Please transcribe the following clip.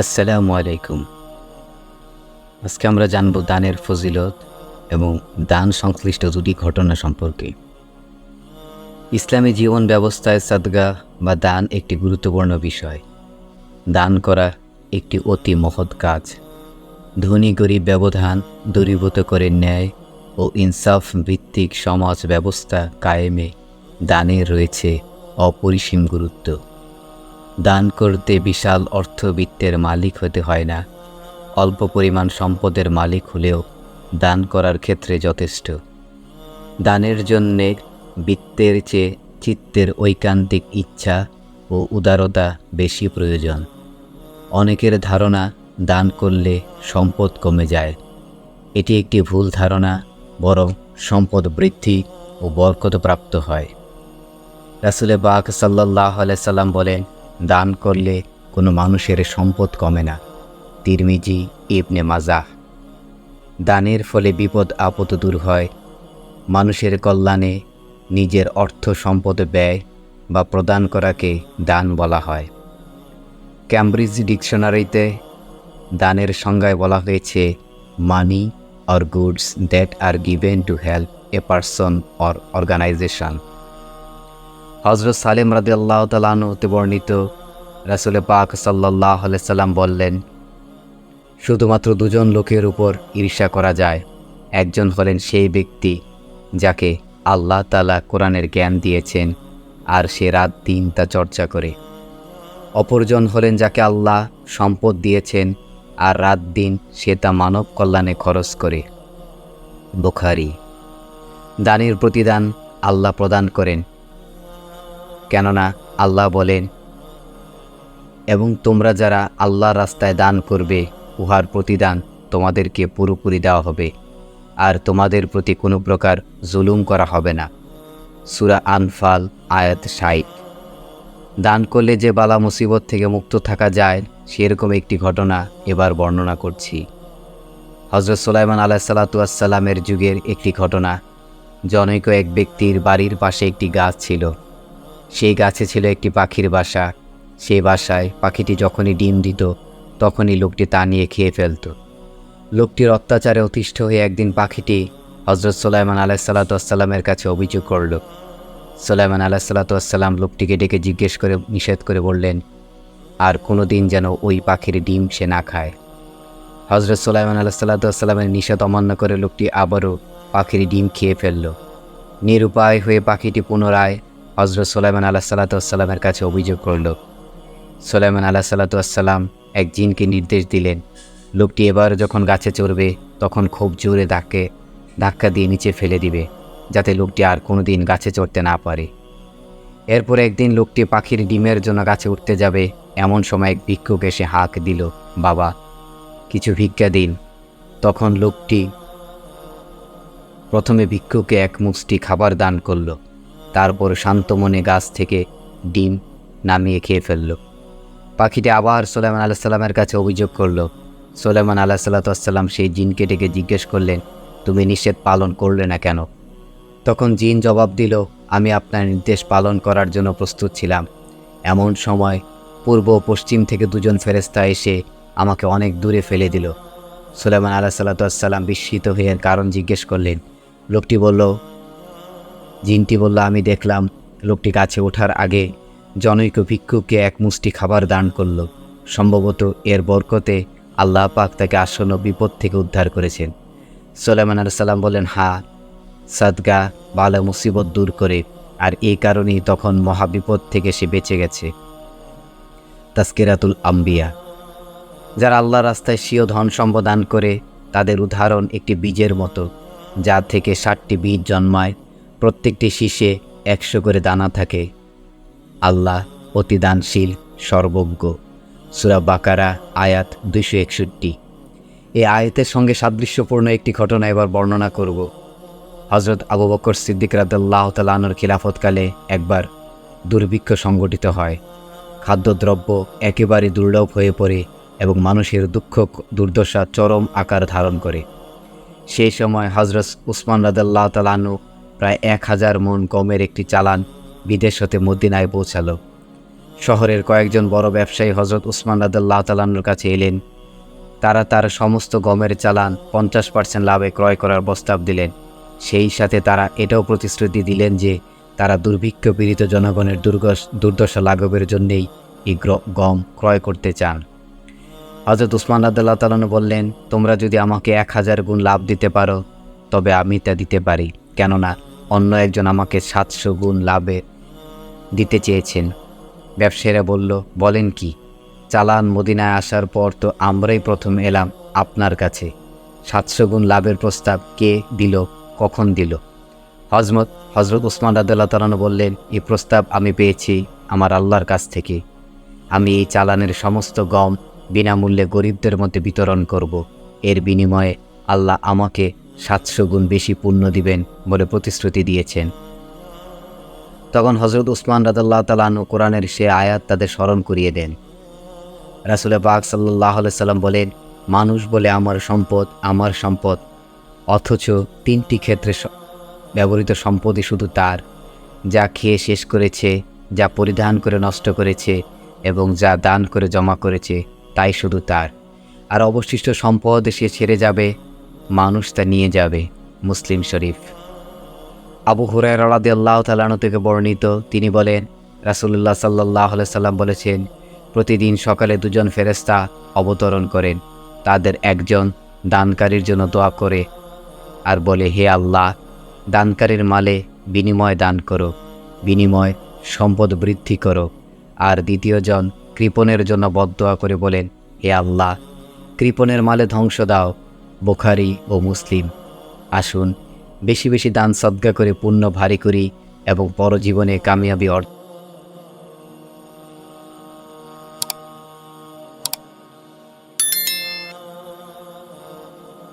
আসসালামু আলাইকুম। আজকে আমরা জানব দানের ফজিলত এবং দান সংশ্লিষ্ট দুটি ঘটনা সম্পর্কে। ইসলামী জীবন ব্যবস্থায় সাদগা বা দান একটি গুরুত্বপূর্ণ বিষয়। দান করা একটি অতি মহৎ কাজ। ধনী গরিব ব্যবধান দূরীভূত করে ন্যায় ও ইনসাফ ভিত্তিক সমাজ ব্যবস্থা কায়েমে দানের রয়েছে অপরিসীম গুরুত্ব। দান করতে বিশাল অর্থবিত্তের মালিক হতে হয় না। অল্প পরিমাণ সম্পদের মালিক হলেও দান করার ক্ষেত্রে যথেষ্ট। দানের জন্যে বৃত্তের চেয়ে চিত্তের ঐকান্তিক ইচ্ছা ও উদারতা বেশি প্রয়োজন। অনেকের ধারণা দান করলে সম্পদ কমে যায়। এটি একটি ভুল ধারণা, বরং সম্পদ বৃদ্ধি ও বরকত প্রাপ্ত হয়। রাসুলে বাক সাল্লাহ সাল্লাম বলেন দান করলে কোনো মানুষের সম্পদ কমে না। তিরমিজি ইবনে মাজাহ। দানের ফলে বিপদ আপদ দূর হয়। মানুষের কল্যাণে নিজের অর্থ সম্পদ ব্যয় বা প্রদান করাকে দান বলা হয়। ক্যামব্রিজ ডিকশনারিতে দানের সংজ্ঞায় বলা হয়েছে money or goods that are given to help a person or organisation হজরত সালেম রাদি আল্লাহ তালানুতে বর্ণিত, রাসুলে পাক সাল্লাহ সাল্লাম বললেন, শুধুমাত্র দুজন লোকের উপর ঈর্ষা করা যায়। একজন হলেন সেই ব্যক্তি যাকে আল্লাহ তালা কোরআনের জ্ঞান দিয়েছেন আর সে রাত দিন তা চর্চা করে। অপরজন হলেন যাকে আল্লাহ সম্পদ দিয়েছেন আর রাত দিন সে তা মানব কল্যাণে খরচ করে। বুখারি। দানের প্রতিদান আল্লাহ প্রদান করেন। কেননা আল্লাহ বলেন, এবং তোমরা যারা আল্লাহ রাস্তায় দান করবে, উহার প্রতিদান তোমাদেরকে পুরোপুরি দেওয়া হবে, আর তোমাদের প্রতি কোনো প্রকার জুলুম করা হবে না। সুরা আনফাল, আয়াত সাইট দান করলে যে বালা মুসিবত থেকে মুক্ত থাকা যায়, সেরকম একটি ঘটনা এবার বর্ণনা করছি। হজরত সোলাইমান আলাহ সাল্লাতুয়াসাল্লামের যুগের একটি ঘটনা। জনৈক এক ব্যক্তির বাড়ির পাশে একটি গাছ ছিল। সেই গাছে ছিল একটি পাখির বাসা। সেই বাসায় পাখিটি যখনই ডিম দিত, তখনই লোকটি তা নিয়ে খেয়ে ফেলত। লোকটির অত্যাচারে অতিষ্ঠ হয়ে একদিন পাখিটি হজরত সোলাইমান আলাহ সাল্লাতামের কাছে অভিযোগ করল। সোলাইমান আলাহ সাল্লাতাম লোকটিকে ডেকে জিজ্ঞেস করে, নিষেধ করে বললেন, আর কোনো দিন যেন ওই পাখির ডিম সে না খায়? হজরত সোলাইমান আলাহ নিষেধ অমান্য করে লোকটি আবারও পাখির ডিম খেয়ে ফেলল। নিরুপায় হয়ে পাখিটি পুনরায় হজরত সোলাইমান আলাহ সাল্লাতামের কাছে অভিযোগ করল, সোলাইমান আলাহ সাল্লাতাম এক জিনকে নির্দেশ দিলেন, লোকটি এবার যখন গাছে চড়বে তখন খুব জোরে ধাক্কে, ধাক্কা দিয়ে নিচে ফেলে দিবে, যাতে লোকটি আর কোনো দিন গাছে চড়তে না পারে। এরপর একদিন লোকটি পাখির ডিমের জন্য গাছে উঠতে যাবে, এমন সময় এক ভিক্ষুক এসে হাঁক দিল, বাবা, কিছু ভিক্ষা দিন। তখন লোকটি প্রথমে ভিক্ষুকে এক মুষ্টি খাবার দান করল। তারপর শান্ত মনে গাছ থেকে ডিম নামিয়ে খেয়ে ফেলল। পাখিটি আবার সোলেমান আল্লাহ সাল্লামের কাছে অভিযোগ করল। সোলেমান আল্লাহ সাল্লাতাম সেই জিনকে ডেকে জিজ্ঞেস করলেন, তুমি নিষেধ পালন করলে না কেন? তখন জিন জবাব দিল, আমি আপনার নির্দেশ পালন করার জন্য প্রস্তুত ছিলাম। এমন সময় পূর্ব পশ্চিম থেকে দুজন ফেরেস্তা এসে আমাকে অনেক দূরে ফেলে দিল। সুলেমান আল্লাহ সাল্লাতাম বিস্মিত হয়ে কারণ জিজ্ঞেস করলেন। লোকটি বলল জিনটি বলল, আমি দেখলাম লোকটি কাছে ওঠার আগে জনৈক ভিক্ষুকে এক মুষ্টি খাবার দান করল। সম্ভবত এর বরকতে আল্লাহ পাক তাকে আসন্ন বিপদ থেকে উদ্ধার করেছেন। সোলেমান সাল্লাম বলেন হা, সাদগা বালা মুসিবত দূর করে, আর এই কারণেই তখন মহাবিপদ থেকে সে বেঁচে গেছে। তাস্কিরাতুল আম্বিয়া। যারা আল্লাহ রাস্তায় স্বীয় ধন সম্পদান করে, তাদের উদাহরণ একটি বীজের মতো, যা থেকে ষাটটি বীজ জন্মায় প্রত্যেকটি শীষে একশো করে দানা থাকে। আল্লাহ অতিদানশীল সর্বজ্ঞ। সুরা বাকারা, আয়াত দুইশো একষট্টি। এই আয়াতের সঙ্গে সাদৃশ্যপূর্ণ একটি ঘটনা এবার বর্ণনা করব। হজরত আবু বকর সিদ্দিক রাদাল্লাহ তালানোর খিলাফতকালে একবার দুর্ভিক্ষ সংগঠিত হয়। খাদ্যদ্রব্য একেবারে দুর্লভ হয়ে পড়ে এবং মানুষের দুঃখ, দুর্দশা চরম আকার ধারণ করে। সেই সময় হজরত উসমান রাদাল্লাহ তালানু প্রায় এক হাজার মন গমের একটি চালান বিদেশ হতে মদিনায় পৌঁছালো। শহরের কয়েকজন বড় ব্যবসায়ী হজরত উসমান রাদাল্লাহ তালান্নুর কাছে এলেন। তারা তার সমস্ত গমের চালান পঞ্চাশ পার্সেন্ট লাভে ক্রয় করার প্রস্তাব দিলেন। সেই সাথে তারা এটাও প্রতিশ্রুতি দিলেন যে তারা দুর্ভিক্ষ পীড়িত জনগণের দুর্গস, দুর্দশা লাঘবের জন্যেই এই গম ক্রয় করতে চান। হজরত উসমান রাদাল্লাহ তালানু বললেন, তোমরা যদি আমাকে এক হাজার গুণ লাভ দিতে পারো, তবে আমি তা দিতে পারি। কেননা অন্য একজন আমাকে সাতশো গুণ লাভে দিতে চেয়েছেন। ব্যবসায়ীরা বলল, বলেন কি, চালান মদিনায় আসার পর তো আমরাই প্রথম এলাম আপনার কাছে। সাতশো গুণ লাভের প্রস্তাব কে দিল, কখন দিল? হজমত হজরত উসমান রাদুল্লাহ তালানু বললেন এই প্রস্তাব আমি পেয়েছি আমার আল্লাহর কাছ থেকে। আমি এই চালানের সমস্ত গম বিনামূল্যে গরিবদের মধ্যে বিতরণ করব। এর বিনিময়ে আল্লাহ আমাকে সাতশো গুণ বেশি পুণ্য দিবেন বলে প্রতিশ্রুতি দিয়েছেন। তখন হজরত উসমান রাদাল্লাহ তালানু কোরআনের সে আয়াত তাদের স্মরণ করিয়ে দেন। রাসুল পাক সাল্লাহ সাল্লাম বলেন, মানুষ বলে আমার সম্পদ আমার সম্পদ, অথচ তিনটি ক্ষেত্রে ব্যবহৃত সম্পদই শুধু তার, যা খেয়ে শেষ করেছে, যা পরিধান করে নষ্ট করেছে এবং যা দান করে জমা করেছে, তাই শুধু তার। আর অবশিষ্ট সম্পদ সে ছেড়ে যাবে মানুষ তা নিয়ে যাবে মুসলিম শরীফ। আবু হুরায় রাদি আল্লাহ তালানো থেকে বর্ণিত, তিনি বলেন রাসুল্লাহ সাল্লাহ সাল্লাম বলেছেন, প্রতিদিন সকালে দুজন ফেরেস্তা অবতরণ করেন। তাদের একজন দানকারীর জন্য দোয়া করে আর বলে, হে আল্লাহ, দানকারীর মালে বিনিময় দান করো, বিনিময় সম্পদ বৃদ্ধি করো। আর দ্বিতীয়জন কৃপণের জন্য বদদোয়া করে বলেন, হে আল্লাহ, কৃপণের মালে ধ্বংস দাও বোখারি ও মুসলিম। আসুন, বেশি বেশি দান সদ্গা করে পুণ্য ভারী করি এবং পরজীবনে কামিয়াবি অর্জন